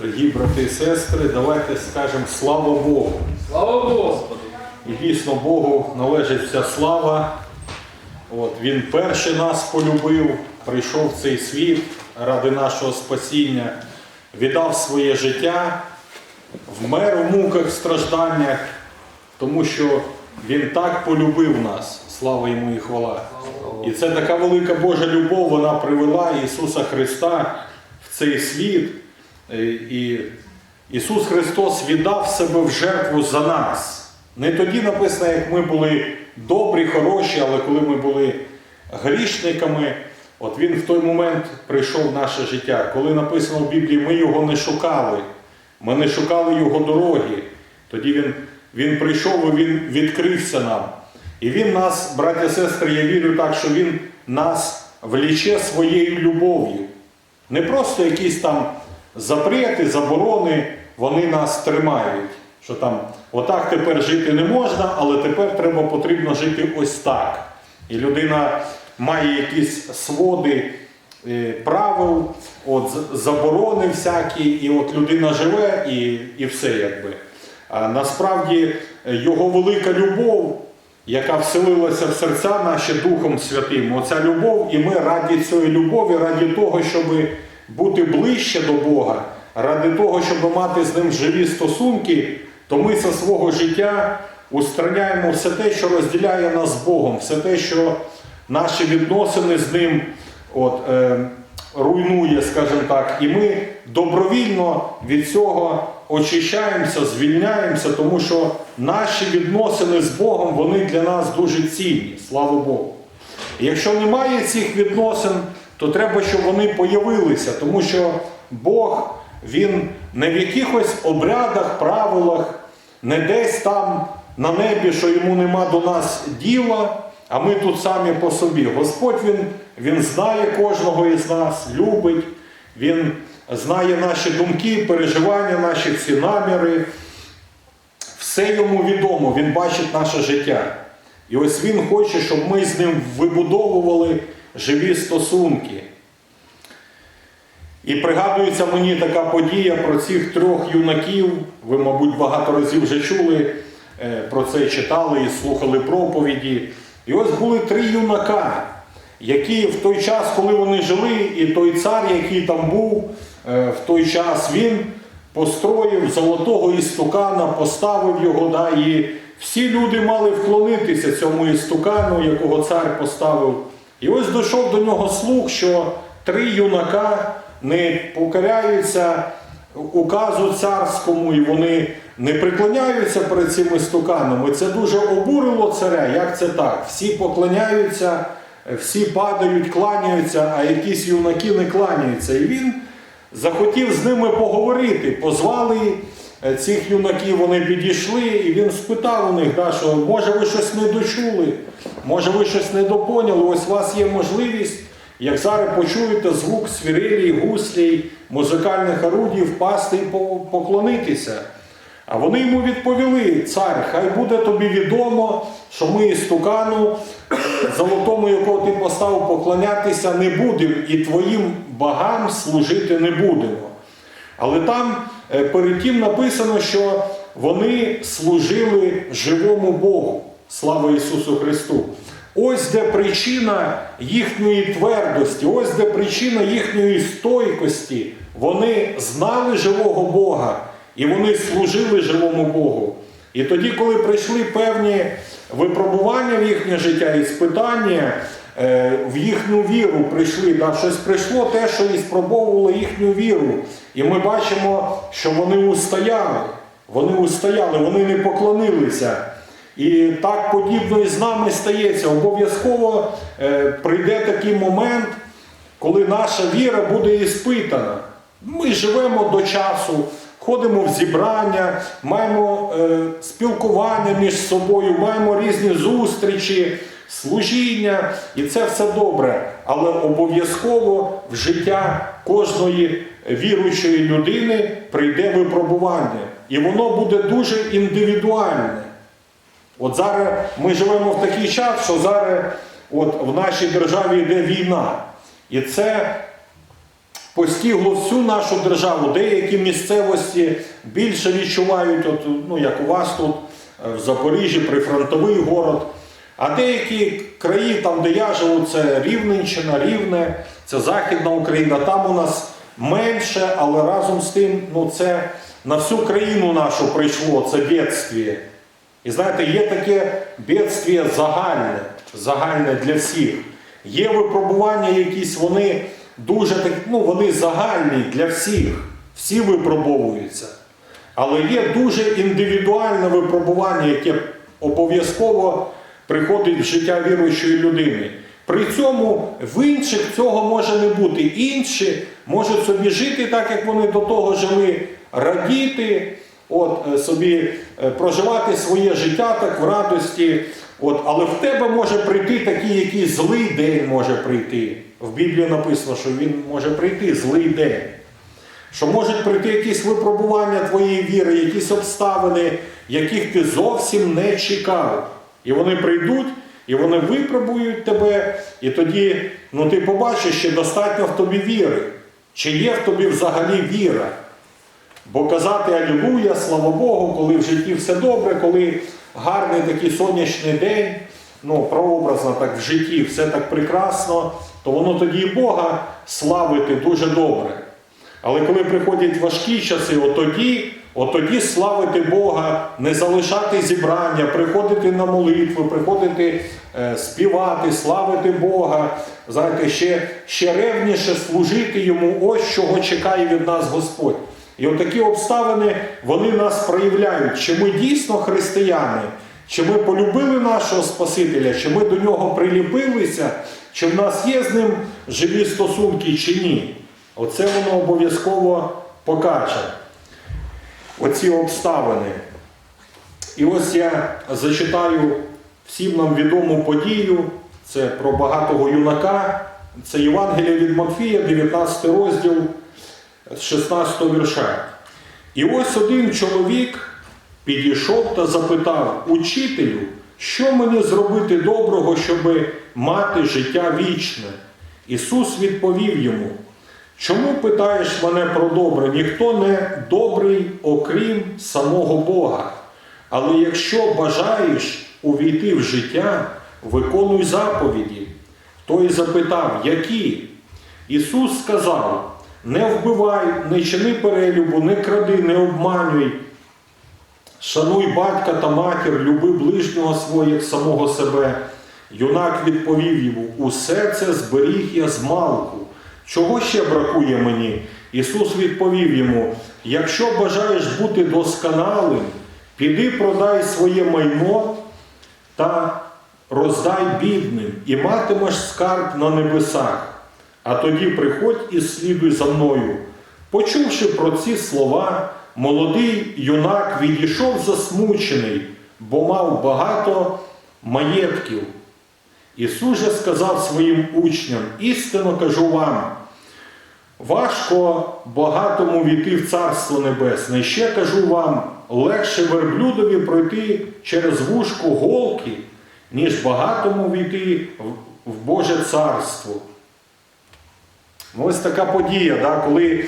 Дорогі брати і сестри, давайте скажемо слава Богу. Слава Господу! І дійсно Богу належить вся слава. От, він перший нас полюбив, прийшов в цей світ ради нашого спасіння, віддав своє життя, вмер у муках, стражданнях, тому що Він так полюбив нас. Слава йому і хвала. І це така велика Божа любов, вона привела Ісуса Христа в цей світ. Е, І Ісус Христос віддав себе в жертву за нас. Не тоді написано, як ми були добрі, хороші, але коли ми були грішниками, от Він в той момент прийшов в наше життя. Коли написано в Біблії, ми його не шукали, ми не шукали Його дороги. Тоді Він, він прийшов і Він відкрився нам. І Він нас, браття сестри, я вірю так, що Він нас вліче своєю любов'ю. Не просто якісь там запрети, заборони, вони нас тримають. Що там отак тепер жити не можна, але тепер треба потрібно жити ось так. І людина має якісь своди е, правил, от, заборони всякі, і от людина живе і, і все якби. А насправді е, його велика любов, яка вселилася в серця наші Духом Святим, оця любов, і ми раді цієї любові, раді того, щоб бути ближче до Бога, ради того, щоб мати з ним живі стосунки, то ми зі свого життя устраняємо все те, що розділяє нас з Богом, все те, що наші відносини з ним от, е, руйнує, скажімо так, і ми добровільно від цього очищаємося, звільняємося, тому що наші відносини з Богом вони для нас дуже цінні, слава Богу. Якщо немає цих відносин, то треба, щоб вони появилися, тому що Бог, Він не в якихось обрядах, правилах, не десь там на небі, що йому нема до нас діла, а ми тут самі по собі. Господь Він, він знає кожного із нас, любить, Він знає наші думки, переживання, наші всі наміри. Все йому відомо, він бачить наше життя. І ось він хоче, щоб ми з ним вибудовували живі стосунки. І пригадується мені така подія про цих трьох юнаків. Ви, мабуть, багато разів вже чули е, про це читали і слухали проповіді. І ось були три юнака, які в той час, коли вони жили, і той цар, який там був е, в той час, він построїв золотого істукана, поставив його, да, і всі люди мали вклонитися цьому істукану, якого цар поставив. І ось дійшов до нього слух, що три юнака не покоряються указу царському, і вони не преклоняються перед цим істуканом. І це дуже обурило царя. Як це так? Всі поклоняються, всі падають, кланяються, а якісь юнаки не кланяються. І він захотів з ними поговорити. Позвали е, цих юнаків, вони підійшли, і він спитав у них, да, що може ви щось не дочули, може ви щось не допоняли, ось у вас є можливість, як зараз почуєте звук свірелі, гуслій, музикальних орудій, впасти і поклонитися. А вони йому відповіли: цар, хай буде тобі відомо, що ми істукану, золотому, якого ти поставив, поклонятися не будемо, і твоїм богам служити не будемо. Але там е, перед тим написано, що вони служили живому Богу. Слава Ісусу Христу! Ось де причина їхньої твердості, ось де причина їхньої стойкості. Вони знали живого Бога і вони служили живому Богу. І тоді, коли прийшли певні випробування в їхнє життя і спитання, е, в їхню віру прийшли, да, щось прийшло те, що і спробовувало їхню віру. І ми бачимо, що вони устояли. Вони устояли, вони не поклонилися. І так подібно і з нами стається. Обов'язково е, прийде такий момент, коли наша віра буде іспитана. Ми живемо до часу, ходимо в зібрання, маємо е, спілкування між собою, маємо різні зустрічі, служіння, і це все добре. Але обов'язково в життя кожної віруючої людини прийде випробування. І воно буде дуже індивідуальне. От зараз ми живемо в такий час, що зараз от в нашій державі йде війна. І це постігло всю нашу державу. Деякі місцевості більше відчувають, от, ну, як у вас тут е, в Запоріжжі, прифронтовий город. А деякі краї, там, де я живу, це Рівненщина, Рівне, це Західна Україна. Там у нас менше, але разом з тим, ну це на всю країну нашу прийшло це бідствіє. І знаєте, є таке бідствіє загальне, загальне для всіх. Є випробування якісь, вони дуже ну вони загальні для всіх. Всі випробовуються. Але є дуже індивідуальне випробування, яке обов'язково приходить в життя віруючої людини. При цьому в інших цього може не бути. Інші можуть собі жити так, як вони до того жили, радіти, от, е, собі е, проживати своє життя так в радості. От, але в тебе може прийти такий якийсь злий день може прийти. В Біблії написано, що він може прийти злий день. Що можуть прийти якісь випробування твоєї віри, якісь обставини, яких ти зовсім не чекав. І вони прийдуть, і вони випробують тебе, і тоді ну, ти побачиш, що достатньо в тобі віри. Чи є в тобі взагалі віра? Бо казати Алілуя, слава Богу, коли в житті все добре, коли гарний такий сонячний день, ну, прообразно так в житті все так прекрасно, то воно тоді і Бога славити дуже добре. Але коли приходять важкі часи, от тоді, от тоді славити Бога, не залишати зібрання, приходити на молитву, приходити е, співати, славити Бога, знаєте, ще, ще ревніше служити йому, ось чого чекає від нас Господь. І от такі обставини вони нас проявляють, чи ми дійсно християни, чи ми полюбили нашого Спасителя, чи ми до нього приліпилися, чи в нас є з ним живі стосунки, чи ні. Оце воно обов'язково покаже. Оці обставини. І ось я зачитаю всім нам відому подію. Це про багатого юнака. Це Євангелія від Матфія, 19 розділ з 16 вірша. І ось один чоловік підійшов та запитав учителю, що мені зробити доброго, щоб мати життя вічне. Ісус відповів йому. Чому питаєш мене про добре? Ніхто не добрий, окрім самого Бога. Але якщо бажаєш увійти в життя, виконуй заповіді. Той запитав, які? Ісус сказав: не вбивай, не чини перелюбу, не кради, не обманюй. Шануй батька та матір, люби ближнього як самого себе. Юнак відповів йому: усе це зберіг я з малку. Чого ще бракує мені? Ісус відповів йому: якщо бажаєш бути досконалим, піди продай своє майно та роздай бідним, і матимеш скарб на небесах. А тоді приходь і слідуй за мною. Почувши про ці слова, молодий юнак відійшов засмучений, бо мав багато маєтків. Ісус же сказав своїм учням: істинно кажу вам, важко багатому війти в Царство Небесне. І ще кажу вам, легше верблюдові пройти через вушку голки, ніж багатому війти в- Боже Царство. Ну, Ось така подія, да, коли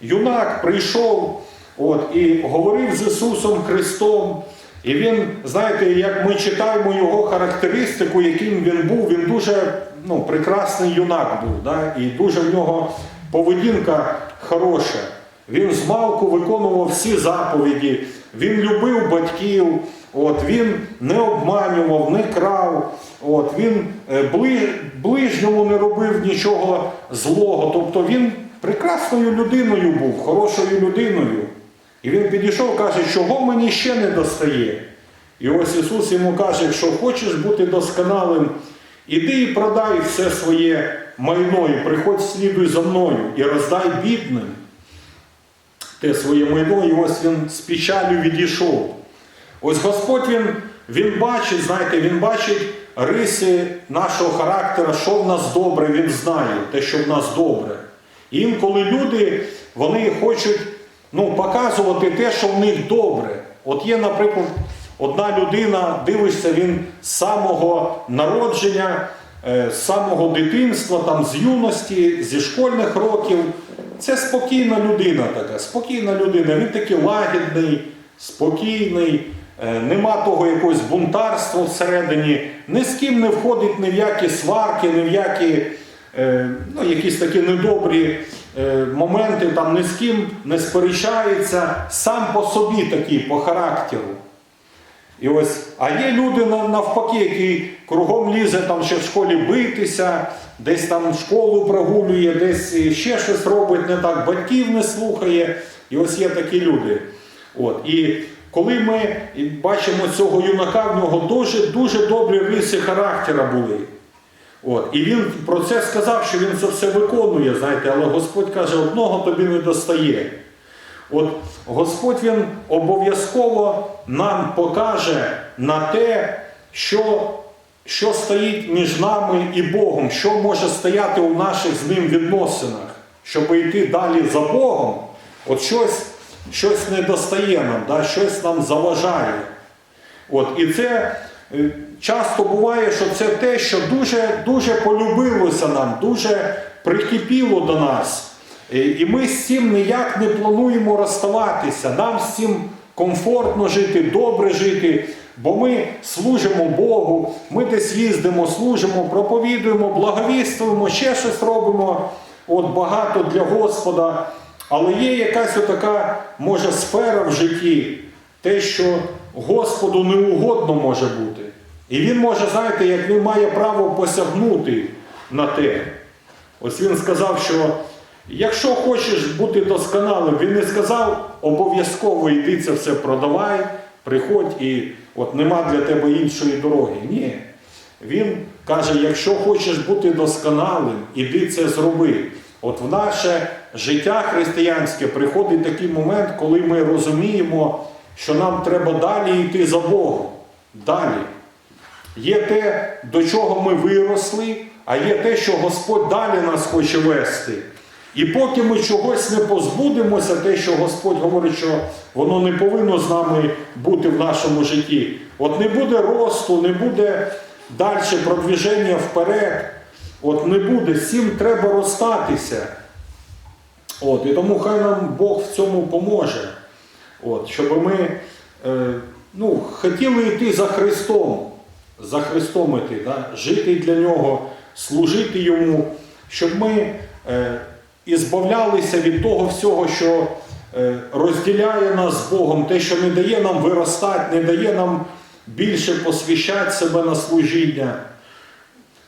юнак прийшов от, і говорив з Ісусом Христом. І він, знаєте, як ми читаємо його характеристику, яким він був, він дуже ну, прекрасний юнак був. Да? І дуже в нього поведінка хороша. Він з малку виконував всі заповіді, він любив батьків, от, він не обманював, не крав, от, він е, ближньому не робив нічого злого. Тобто він прекрасною людиною був, хорошою людиною. І він підійшов, каже, чого мені ще не достає. І ось Ісус йому каже, якщо хочеш бути досконалим, іди і продай все своє майно, і приходь слідуй за мною і роздай бідним те своє майно, і ось він з печалю відійшов. Ось Господь він, він бачить, знаєте, він бачить риси нашого характера, що в нас добре, він знає те, що в нас добре. І інколи люди вони хочуть ну, показувати те, що в них добре. От є, наприклад, одна людина, дивишся, він з самого народження, е, з самого дитинства, там, з юності, зі школьних років, Це спокійна людина така, спокійна людина. Він такий лагідний, спокійний, нема того якогось бунтарства всередині, ні з ким не входить ні в які сварки, ні в які е, ну, якісь такі недобрі е, моменти, там ні з ким не сперечається, сам по собі такий, по характеру. І ось, а є люди навпаки, які кругом лізе там ще в школі битися, десь там школу прогулює, десь ще щось робить не так, батьків не слухає. І ось є такі люди. От. І коли ми бачимо цього юнака, в нього дуже, дуже добрі риси характера були. От. І він про це сказав, що він це все виконує, знаєте, але Господь каже, одного тобі не достає. От Господь Він обов'язково нам покаже на те, що, що стоїть між нами і Богом, що може стояти у наших з ним відносинах, щоб йти далі за Богом, от щось, щось не достає нам, да, щось нам заважає. От, і це е, часто буває, що це те, що дуже, дуже полюбилося нам, дуже прикипіло до нас. Е, І ми з цим ніяк не плануємо розставатися. Нам з цим комфортно жити, добре жити, бо ми служимо Богу, ми десь їздимо, служимо, проповідуємо, благовіствуємо, ще щось робимо. От багато для Господа. Але є якась така, може, сфера в житті, те, що Господу неугодно може бути. І він може, знаєте, як він має право посягнути на те. Ось він сказав, що якщо хочеш бути досконалим, він не сказав, обов'язково йди це все продавай, приходь і от нема для тебе іншої дороги. Ні. Він каже, якщо хочеш бути досконалим, іди це зроби. От в наше життя християнське приходить такий момент, коли ми розуміємо, що нам треба далі йти за Богом. Далі. Є те, до чого ми виросли, а є те, що Господь далі нас хоче вести. І поки ми чогось не позбудемося, те, що Господь говорить, що воно не повинно з нами бути в нашому житті. От не буде росту, не буде далі продвіження вперед. От не буде, цим треба розстатися. От, і тому хай нам Бог в цьому поможе. От, щоб ми е, ну, хотіли йти за Христом, за Христом іти, да? жити для Нього, служити Йому, щоб ми е, ізбавлялися від того всього, що е, розділяє нас з Богом, те, що не дає нам виростати, не дає нам більше посвящати себе на служіння.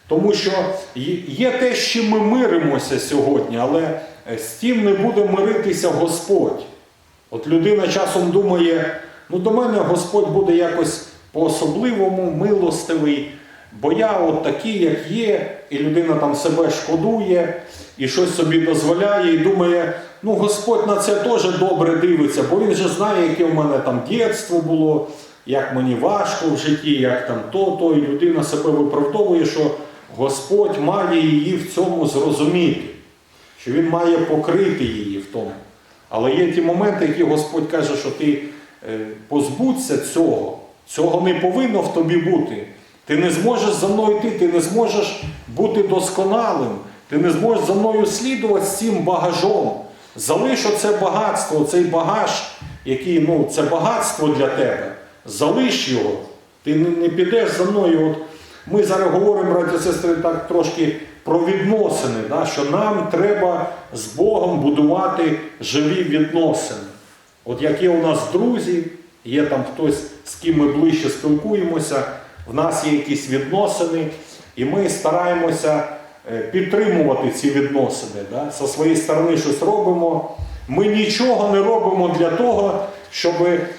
Тому що є- те, з чим ми миримося сьогодні, але е, з тим не буде миритися Господь. От людина часом думає, ну до мене Господь буде якось по-особливому милостивий, бо я от такий, як є, і людина там себе шкодує і щось собі дозволяє, і думає, ну Господь на це теж добре дивиться, бо він же знає, яке в мене там дєтство було, як мені важко в житті, як там то, то, і людина себе виправдовує, що Господь має її в цьому зрозуміти, що Він має покрити її в тому. Але є ті моменти, які Господь каже, що ти е, позбудься цього. Цього не повинно в тобі бути. Ти не зможеш за мною йти, ти не зможеш бути досконалим, ти не зможеш за мною слідувати з цим багажом. Залиш оце багатство, цей багаж, який ну, це багатство для тебе. Залиш його. Ти не, підеш за мною. От ми зараз говоримо, браті сестри, так трошки про відносини, да, що нам треба з Богом будувати живі відносини. От як є у нас друзі, є там хтось, з ким ми ближче спілкуємося, в нас є якісь відносини, і ми стараємося е, підтримувати ці відносини. Да? Зі своєї сторони щось робимо. Ми нічого не робимо для того, щоб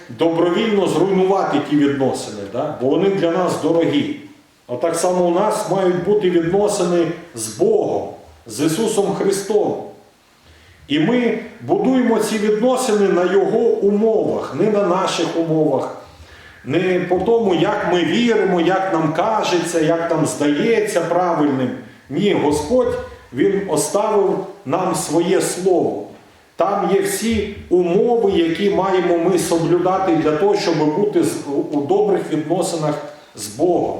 добровільно зруйнувати ті відносини, да? бо вони для нас дорогі. Отак само у нас мають бути відносини з Богом, з Ісусом Христом. І ми будуємо ці відносини на Його умовах, не на наших умовах, не по тому, як ми віримо, як нам кажеться, як нам здається правильним. Ні, Господь Він оставив нам своє слово. Там є всі умови, які маємо ми соблюдати для того, щоб бути у добрих відносинах з Богом.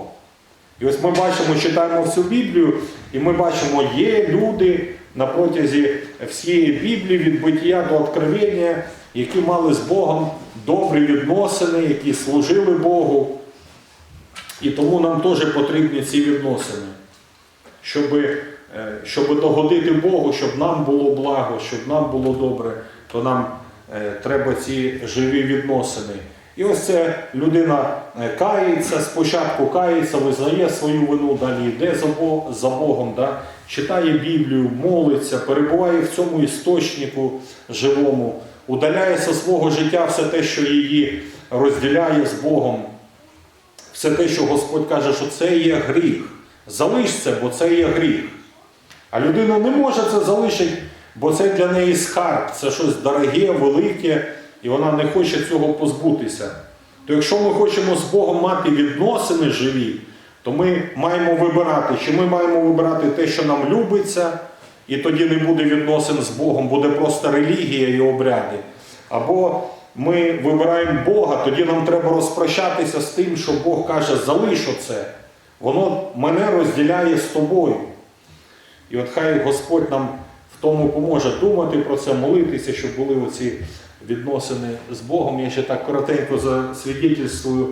І ось ми бачимо, читаємо всю Біблію, і ми бачимо, є люди на протязі всієї Біблії від буття до откровення, які мали з Богом добрі відносини, які служили Богу. І тому нам теж потрібні ці відносини, щоб, е, щоб догодити Богу, щоб нам було благо, щоб нам було добре, то нам е, треба ці живі відносини. І ось це людина е, кається, спочатку кається, визнає свою вину, далі йде за Богом, да? читає Біблію, молиться, перебуває в цьому істочнику живому, удаляє зі свого життя все те, що її розділяє з Богом. Все те, що Господь каже, що це є гріх. Залиш це, бо це є гріх. А людина не може це залишити, бо це для неї скарб, це щось дороге, велике, і вона не хоче цього позбутися. То якщо ми хочемо з Богом мати відносини живі, то ми маємо вибирати, чи ми маємо вибирати те, що нам любиться, і тоді не буде відносин з Богом, буде просто релігія і обряди. Або ми вибираємо Бога, тоді нам треба розпрощатися з тим, що Бог каже, залиш оце. Воно мене розділяє з тобою. І от хай Господь нам в тому поможе думати про це, молитися, щоб були оці відносини з Богом. Я ще так коротенько засвідчительствую.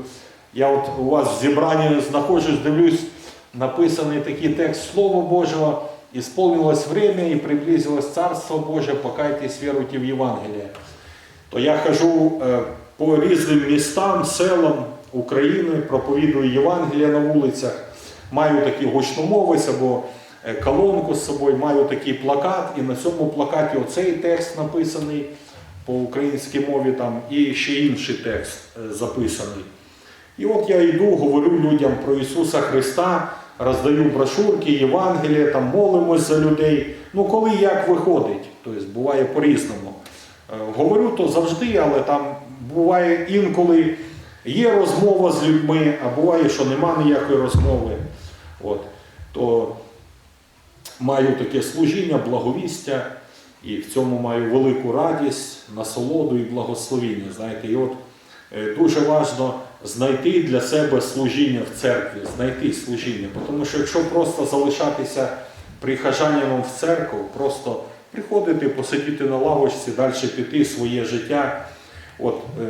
Я от у вас в зібранні знаходжусь, дивлюсь, написаний такий текст Слова Божого, «Исполнилось время і приблизилось Царство Боже, покайтесь, віруйте в Євангеліє. То я хожу е, по різним містам, селам України, проповідую Євангелія на вулицях, маю такий гучномовець або е, колонку з собою, маю такий плакат, і на цьому плакаті оцей текст написаний по українській мові, там, і ще інший текст е, записаний. І от я йду, говорю людям про Ісуса Христа, роздаю брошурки, Євангелія, там молимось за людей. Ну, коли як виходить, тобто буває по-різному. Е, Говорю то завжди, але там буває інколи є розмова з людьми, а буває, що нема ніякої розмови. От. То маю таке служіння, благовістя, і в цьому маю велику радість, насолоду і благословіння. Знаєте, і от е, дуже важливо знайти для себе служіння в церкві, знайти служіння. Тому що якщо просто залишатися прихожанином в церкву, просто приходити, посидіти на лавочці, далі піти своє життя. От, е,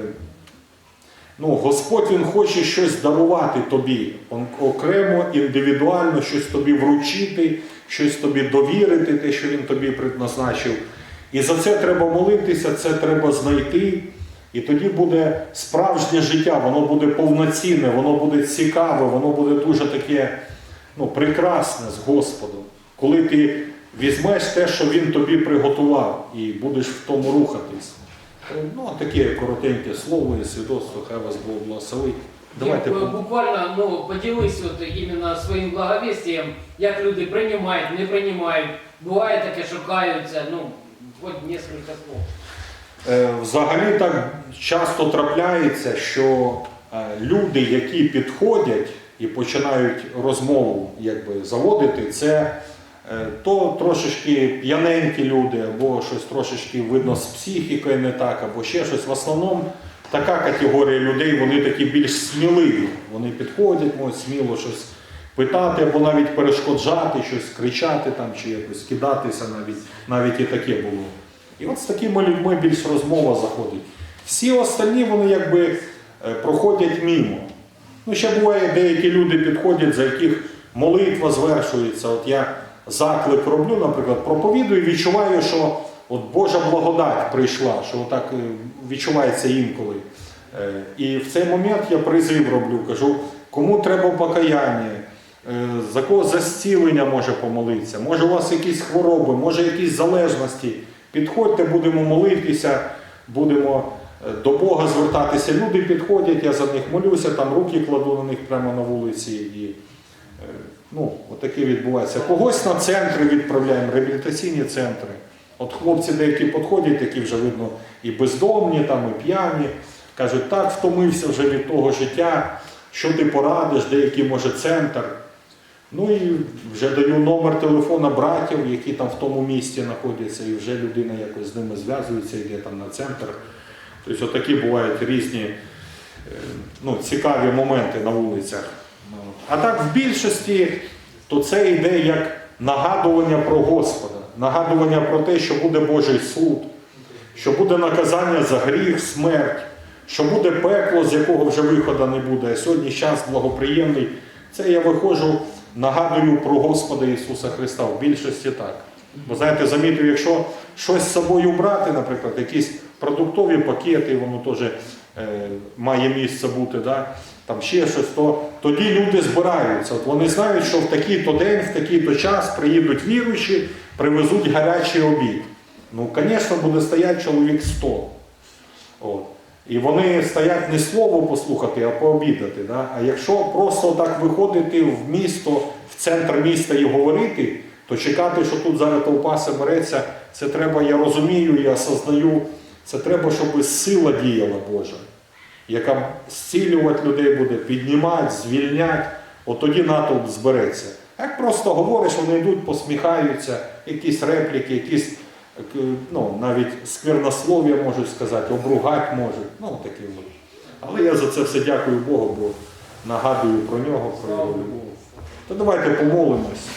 ну, Господь Він хоче щось дарувати тобі, окремо, індивідуально, щось тобі вручити, щось тобі довірити, те, що Він тобі предназначив. І за це треба молитися, це треба знайти. І тоді буде справжнє життя, воно буде повноцінне, воно буде цікаве, воно буде дуже таке ну, прекрасне з Господом. Коли ти візьмеш те, що Він тобі приготував, і будеш в тому рухатись. Ну, таке коротеньке слово і свідоцтво, хай вас Бог благословить. Давайте Як, е, буквально ну, поділись от іменно своїм благовістієм, як люди приймають, не приймають. Буває таке, що каються, ну, хоч кілька слов. Е, Взагалі так часто трапляється, що е, люди, які підходять і починають розмову якби, заводити, це то трошечки п'яненькі люди, або щось трошечки видно з психікою не так, або ще щось. В основному така категорія людей, вони такі більш сміливі. Вони підходять, можуть сміло щось питати, або навіть перешкоджати, щось кричати там, чи якось кидатися навіть, навіть і таке було. І от з такими людьми більш розмова заходить. Всі остальні вони якби е, проходять мімо. Ну, ще буває, деякі люди підходять, за яких молитва звершується. От я заклик роблю, наприклад, проповідую, відчуваю, що от Божа благодать прийшла, що отак е, відчувається інколи. Е, І в цей момент я призив роблю, кажу, кому треба покаяння, е, за кого за зцілення може помолитися, може у вас якісь хвороби, може якісь залежності. Підходьте, будемо молитися, будемо до Бога звертатися. Люди підходять, я за них молюся, там руки кладу на них прямо на вулиці. І, ну, отаке відбувається. Когось на центри відправляємо, реабілітаційні центри. От хлопці деякі підходять, які вже видно і бездомні, там, і п'яні. Кажуть, так втомився вже від того життя, що ти порадиш, деякий може центр. Ну і вже даю номер телефона братів, які там в тому місті знаходяться, і вже людина якось з ними зв'язується, йде там на центр. Тобто отакі бувають різні е, ну, цікаві моменти на вулицях. Ну, А так в більшості то це йде як нагадування про Господа. Нагадування про те, що буде Божий суд, що буде наказання за гріх, смерть, що буде пекло, з якого вже виходу не буде. А сьогодні час благоприємний. Це я виходжу, нагадую про Господа Ісуса Христа. В більшості так. Бо знаєте, замітив, якщо щось з собою брати, наприклад, якісь продуктові пакети, воно теж е, має місце бути, да? там ще щось, то тоді люди збираються. От вони знають, що в такий-то день, в такий-то час приїдуть віруючі, привезуть гарячий обід. Ну, звісно, буде стояти чоловік 100. От. І вони стоять не слово послухати, а пообідати. Да? А якщо просто так виходити в місто, в центр міста і говорити, то чекати, що тут зараз толпа собереться, це треба, я розумію, я осознаю, це треба, щоб сила діяла Божа, яка зцілювати людей буде, піднімати, звільняти, от тоді натовп збереться. Як просто говориш, вони йдуть, посміхаються, якісь репліки, якісь ну, навіть сквернослов'я можуть сказати, обругати можуть. Ну, такі от. Але я за це все дякую Богу, бо нагадую про нього, про його любов. То давайте помолимось.